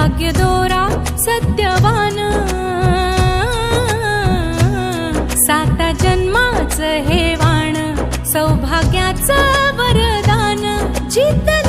भाग्य भाग्यदोरा सत्यवान. साता जन्माच हे वाण सौभाग्याचं वरदान. जित